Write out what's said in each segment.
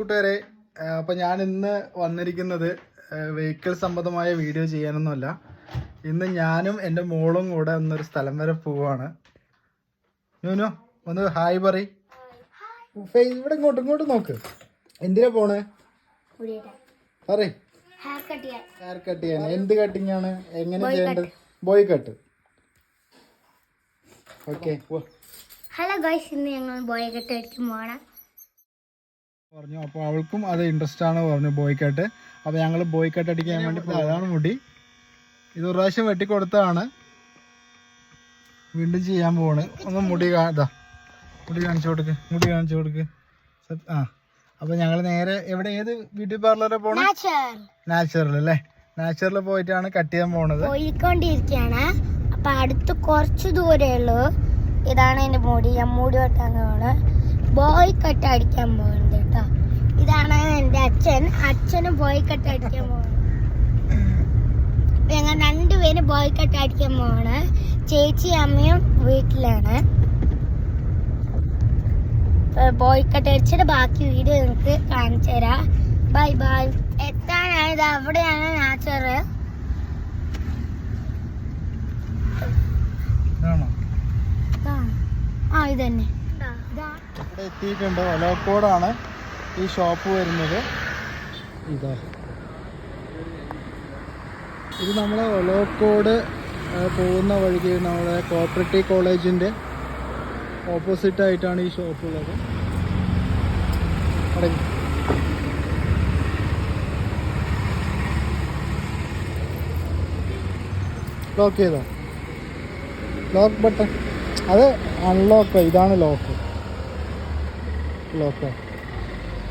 കൂട്ടുകാരെ അപ്പോൾ ഞാൻ ഇന്ന് വന്നിരിക്കുന്നത് വെഹിക്കിൾ സംബന്ധമായ വീഡിയോ ചെയ്യാനൊന്നുമല്ല. ഇന്ന് ഞാനും എന്റെ മോളും കൂടെ ഒന്നൊരു സ്ഥലം വരെ പോവാണ്. ന്യൂനു ഒന്ന് ഹായ് പറ ഇവിടെ ഇങ്ങോട്ട് ഇങ്ങോട്ട് നോക്ക്. എന്തിനാ പോണേ? പറ ഹെയർ കട്ട് ചെയ്യാൻ. എന്ത് കട്ടിങ് ആണ്? എങ്ങനെ ചെയ്യേണ്ടത്? Boy cut okay hello guys ഇന്ന് ഞങ്ങൾ ബോയ് കട്ട് അടിക്കാൻ പോകണം പറഞ്ഞു. അപ്പോൾ അവൾക്കും അത് ഇൻട്രസ്റ്റ് ആണ് പറഞ്ഞു ബോയ്ക്കാട്ട് കട്ട് അപ്പോൾ ഞങ്ങൾ ബോയ്ക്കാട്ട് അടിക്കാൻ വേണ്ടി അതാണ് മുടി. ഇത് ഒരു പ്രാവശ്യം വെട്ടിക്കൊടുത്തതാണ് വീണ്ടും ചെയ്യാൻ പോവാണ്. ഒന്ന് മുടി കാണാ മുടി കാണിച്ചു കൊടുക്ക് മുടി കാണിച്ചു കൊടുക്ക്. ആ അപ്പോൾ ഞങ്ങൾ നേരെ എവിടെ? ഏത് ബ്യൂട്ടി പാർലറിൽ പോകണം നാച്ചുറൽ. അല്ലേ? നാച്ചുറൽ പോയിട്ടാണ് കട്ട് ചെയ്യാൻ പോണത്. പോയിക്കൊണ്ടിരിക്കുകയാണ്. അപ്പൊ അടുത്ത് കുറച്ച് ദൂരേ ഉള്ളൂ. ഇതാണ് എന്റെ മുടി. ഞാൻ മുടി വെട്ടാൻ പോണ് ബോയ് കട്ട് അടിക്കാൻ പോകുന്നത് ഇതാണ് എന്റെ അച്ഛൻ. അച്ഛനും ബോയ് കട്ട് അടിക്കാൻ പോവാണ്. ഞങ്ങൾ രണ്ടുപേരും ബോയ് കട്ട് അടിക്കാൻ പോവാണ്. ചേച്ചി അമ്മയും വീട്ടിലാണ്. ബോയ് കട്ട് അടിച്ചിട്ട് ബാക്കി വീഡിയോ നിങ്ങൾക്ക് കാണിച്ചു തരാം. Bye bye. എത്താനായത് അവിടെയാണ് നാച്ചറ് ഇതാണോ? ആ ഇത്. തന്നെ ഇവിടെ എത്തിയിട്ടുണ്ട്. ഒലോക്കോടാണ് ഈ ഷോപ്പ് വരുന്നത്. ഇതാ. ഇത് നമ്മളെ ഒലോക്കോട് പോകുന്ന വഴിക്ക് നമ്മുടെ കോപ്പറേറ്റീവ് കോളേജിന്റെ ഓപ്പോസിറ്റ് ആയിട്ടാണ് ഈ ഷോപ്പ് ഉള്ളത്. ലോക്ക് ചെയ്തോ? ലോക്ക് ബട്ടൺ അത് അൺലോക്ക് ഇതാണ് ലോക്ക് ലോക്ക്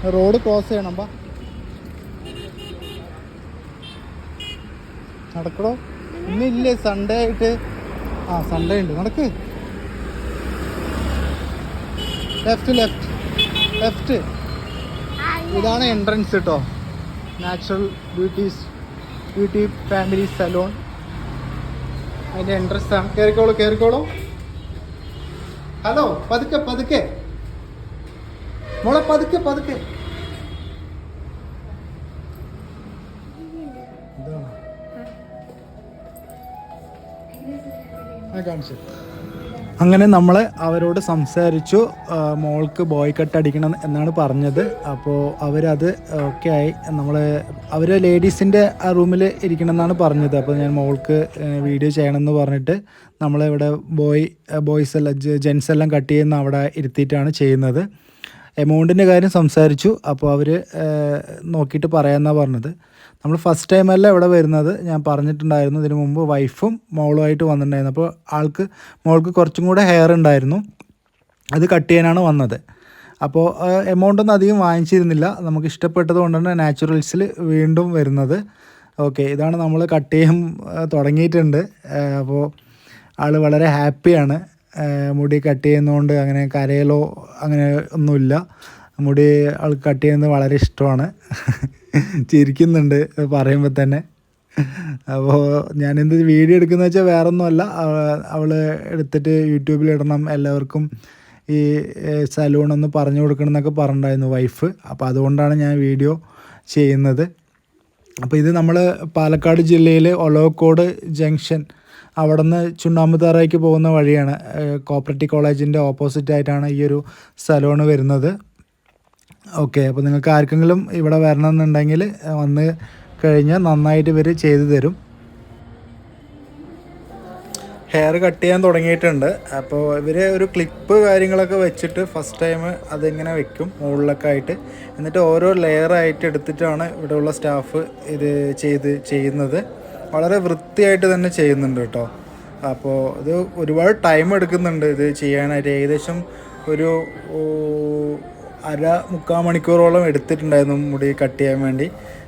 റോഡ് ക്രോസ് ചെയ്യണം ബാ. നടക്കടോ. ഇന്നില്ലേ സൺഡേ ആയിട്ട്? ആ സൺഡേ ഉണ്ട്. നടക്ക്. ലെഫ്റ്റ് ലെഫ്റ്റ് ലെഫ്റ്റ് ഇതാണ് എൻട്രൻസ് കേട്ടോ natural beauties beauty family salon അതിന്റെ എൻട്രൻസ് ആണ്. കയറിക്കോളൂ കയറിക്കോളൂ ഹലോ പതുക്കെ പതുക്കെ. മോളെ പതുക്കെ പതുക്കെ. അങ്ങനെ നമ്മൾ അവരോട് സംസാരിച്ചു. മോൾക്ക് ബോയ് കട്ട് അടിക്കണം എന്നാണ് പറഞ്ഞത്. അപ്പോൾ അവരത് ഓക്കെ ആയി. നമ്മൾ അവർ ലേഡീസിന്റെ ആ റൂമിൽ ഇരിക്കണം എന്നാണ് പറഞ്ഞത്. അപ്പോൾ ഞാൻ മോൾക്ക് വീഡിയോ ചെയ്യണമെന്ന് പറഞ്ഞിട്ട് നമ്മളിവിടെ ബോയ് ബോയ്സ് എല്ലാം ജെൻസ് എല്ലാം കട്ട് ചെയ്യുന്ന അവിടെ ഇരുത്തിയിട്ടാണ് ചെയ്യുന്നത്. എമൗണ്ടിന്റെ കാര്യം സംസാരിച്ചു. അപ്പോൾ അവർ നോക്കിയിട്ട് പറയാമെന്നാണ് പറഞ്ഞത്. നമ്മൾ ഫസ്റ്റ് ടൈം അല്ല ഇവിടെ വരുന്നത്. ഞാൻ പറഞ്ഞിട്ടുണ്ടായിരുന്നു. ഇതിനു മുമ്പ് വൈഫും മോളുമായിട്ട് വന്നിട്ടുണ്ടായിരുന്നു. അപ്പോൾ ആൾക്ക് മോൾക്ക് കുറച്ചും കൂടെ ഹെയർ ഉണ്ടായിരുന്നു. അത് കട്ട് ചെയ്യാനാണ് വന്നത്. അപ്പോൾ എമൗണ്ട് ഒന്നും അധികം വാങ്ങിച്ചിരുന്നില്ല. നമുക്ക് ഇഷ്ടപ്പെട്ടത് കൊണ്ടാണ് നാച്ചുറൽസിൽ വീണ്ടും വരുന്നത്. ഓക്കെ ഇതാണ് നമ്മൾ കട്ട് ചെയ്യാൻ തുടങ്ങിയിട്ടുണ്ട്. അപ്പോൾ ആൾ വളരെ ഹാപ്പിയാണ് മുടി കട്ട് ചെയ്യുന്നതുകൊണ്ട് അങ്ങനെ കരയലോ അങ്ങനെ ഒന്നുമില്ല. മുടി ആൾ കട്ട് ചെയ്യുന്നത് വളരെ ഇഷ്ടമാണ്. ചിരിക്കുന്നുണ്ട് പറയുമ്പോൾ തന്നെ. അപ്പോൾ ഞാനെന്ത് വീഡിയോ എടുക്കുന്ന വെച്ചാൽ വേറെ ഒന്നുമല്ല അവൾ എടുത്തിട്ട് യൂട്യൂബിൽ ഇടണം. എല്ലാവർക്കും ഈ സലൂൺ ഒന്ന് പറഞ്ഞു കൊടുക്കണം എന്നൊക്കെ പറഞ്ഞിട്ടുണ്ടായിരുന്നു വൈഫ്. അപ്പോൾ അതുകൊണ്ടാണ് ഞാൻ വീഡിയോ ചെയ്യുന്നത്. അപ്പോൾ ഇത് നമ്മൾ പാലക്കാട് ജില്ലയിൽ ഒലവക്കോട് ജംഗ്ഷൻ അവിടെ നിന്ന് പോകുന്ന വഴിയാണ് കോപ്പറേറ്റീവ് കോളേജിന്റെ ഓപ്പോസിറ്റ് ആയിട്ടാണ് ഈ ഒരു സ്ഥലമാണ് വരുന്നത്. ഓക്കെ അപ്പോൾ നിങ്ങൾക്ക് ആർക്കെങ്കിലും ഇവിടെ വരണമെന്നുണ്ടെങ്കിൽ വന്ന് കഴിഞ്ഞാൽ നന്നായിട്ട് ഇവർ ചെയ്തു തരും. ഹെയർ കട്ട് ചെയ്യാൻ തുടങ്ങിയിട്ടുണ്ട്. അപ്പോൾ ഇവർ ഒരു ക്ലിപ്പ് കാര്യങ്ങളൊക്കെ വെച്ചിട്ട് ഫസ്റ്റ് ടൈം അതിങ്ങനെ വെക്കും മുകളിലൊക്കെ ആയിട്ട്. എന്നിട്ട് ഓരോ ലെയറായിട്ട് എടുത്തിട്ടാണ് ഇവിടെയുള്ള സ്റ്റാഫ് ഇത് ചെയ്ത് ചെയ്യുന്നത്. വളരെ വൃത്തിയായിട്ട് തന്നെ ചെയ്യുന്നുണ്ട് കേട്ടോ. അപ്പോൾ ഇത് ഒരുപാട് ടൈം എടുക്കുന്നുണ്ട് ഇത് ചെയ്യാനായിട്ട്. ഏകദേശം ഒരു അര മുക്കാൽ മണിക്കൂറോളം എടുത്തിട്ടുണ്ടായിരുന്നു മുടി കട്ട് ചെയ്യാൻ വേണ്ടി.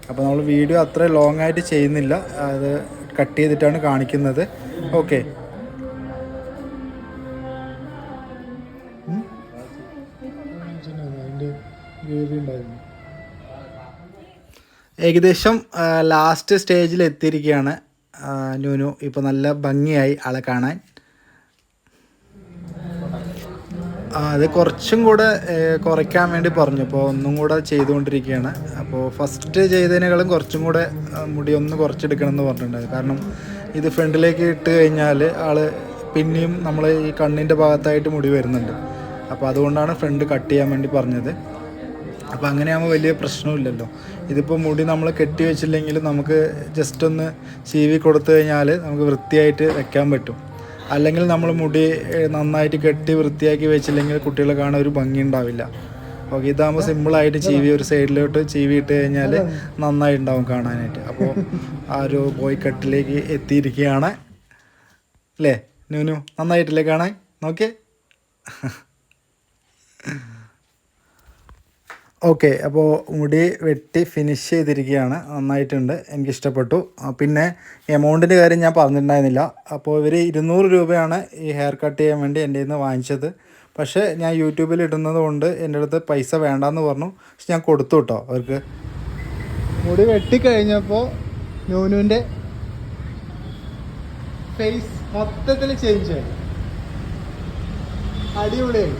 അപ്പോൾ നമ്മൾ വീഡിയോ അത്ര ലോങ് ആയിട്ട് ചെയ്യുന്നില്ല. അത് കട്ട് ചെയ്തിട്ടാണ് കാണിക്കുന്നത്. ഓക്കെ ഏകദേശം ലാസ്റ്റ് സ്റ്റേജിൽ എത്തിയിരിക്കുകയാണ് ന്യൂനു ഇപ്പോൾ നല്ല ഭംഗിയായി ആളെ കാണാൻ. അത് കുറച്ചും കൂടെ കുറയ്ക്കാൻ വേണ്ടി പറഞ്ഞു. അപ്പോൾ ഒന്നും കൂടെ ചെയ്തുകൊണ്ടിരിക്കുകയാണ്. അപ്പോൾ ഫസ്റ്റ് ചെയ്തതിനേക്കാളും കുറച്ചും കൂടെ മുടി ഒന്ന് കുറച്ചെടുക്കണം എന്ന് പറഞ്ഞിട്ടുണ്ടായിരുന്നു. കാരണം ഇത് ഫ്രണ്ടിലേക്ക് ഇട്ട് കഴിഞ്ഞാൽ ആൾ പിന്നെയും നമ്മൾ ഈ കണ്ണിന്റെ ഭാഗത്തായിട്ട് മുടി വരുന്നുണ്ട്. അപ്പോൾ അതുകൊണ്ടാണ് ഫ്രണ്ട് കട്ട് ചെയ്യാൻ വേണ്ടി പറഞ്ഞത്. അപ്പോൾ അങ്ങനെയാകുമ്പോൾ വലിയ പ്രശ്നമില്ലല്ലോ ഇതിപ്പോൾ മുടി നമ്മൾ കെട്ടി വെച്ചില്ലെങ്കിൽ നമുക്ക് ജസ്റ്റ് ഒന്ന് ചീവി കൊടുത്തു കഴിഞ്ഞാൽ നമുക്ക് വൃത്തിയായിട്ട് വെക്കാൻ പറ്റും. അല്ലെങ്കിൽ നമ്മൾ മുടി നന്നായിട്ട് കെട്ടി വൃത്തിയാക്കി വെച്ചില്ലെങ്കിൽ കുട്ടികളെ കാണാൻ ഒരു ഭംഗി ഉണ്ടാവില്ല ഓക്കെ ഇതാകുമ്പോൾ സിമ്പിളായിട്ട് ചീവി ഒരു സൈഡിലോട്ട് ചീവി ഇട്ട് കഴിഞ്ഞാൽ നന്നായി ഉണ്ടാവും കാണാനായിട്ട്. അപ്പോൾ ആ ഒരു ബോയ് കട്ടിലേക്ക് എത്തിയിരിക്കുകയാണ്. അല്ലേ ന്യൂനു നന്നായിട്ടില്ലേ കാണാൻ? നോക്കിയേ. ഓക്കെ അപ്പോൾ മുടി വെട്ടി ഫിനിഷ് ചെയ്തിരിക്കുകയാണ്. നന്നായിട്ടുണ്ട് എനിക്കിഷ്ടപ്പെട്ടു. പിന്നെ എമൗണ്ടിന്റെ കാര്യം ഞാൻ പറഞ്ഞിട്ടുണ്ടായിരുന്നില്ല. അപ്പോൾ ഇവർ ഇരുന്നൂറ് രൂപയാണ് ഈ ഹെയർ കട്ട് ചെയ്യാൻ വേണ്ടി എന്റെ നിന്ന് വാങ്ങിച്ചത്. പക്ഷേ ഞാൻ യൂട്യൂബിൽ ഇടുന്നത് കൊണ്ട് എന്റെ അടുത്ത് പൈസ വേണ്ടാന്ന് പറഞ്ഞു. പക്ഷെ ഞാൻ കൊടുത്തു കേട്ടോ അവർക്ക്. മുടി വെട്ടിക്കഴിഞ്ഞപ്പോൾ നൂനുവിന്റെ ഫേസ് മൊത്തത്തിൽ ചേഞ്ച് ആയി. അടിപൊളിയായി.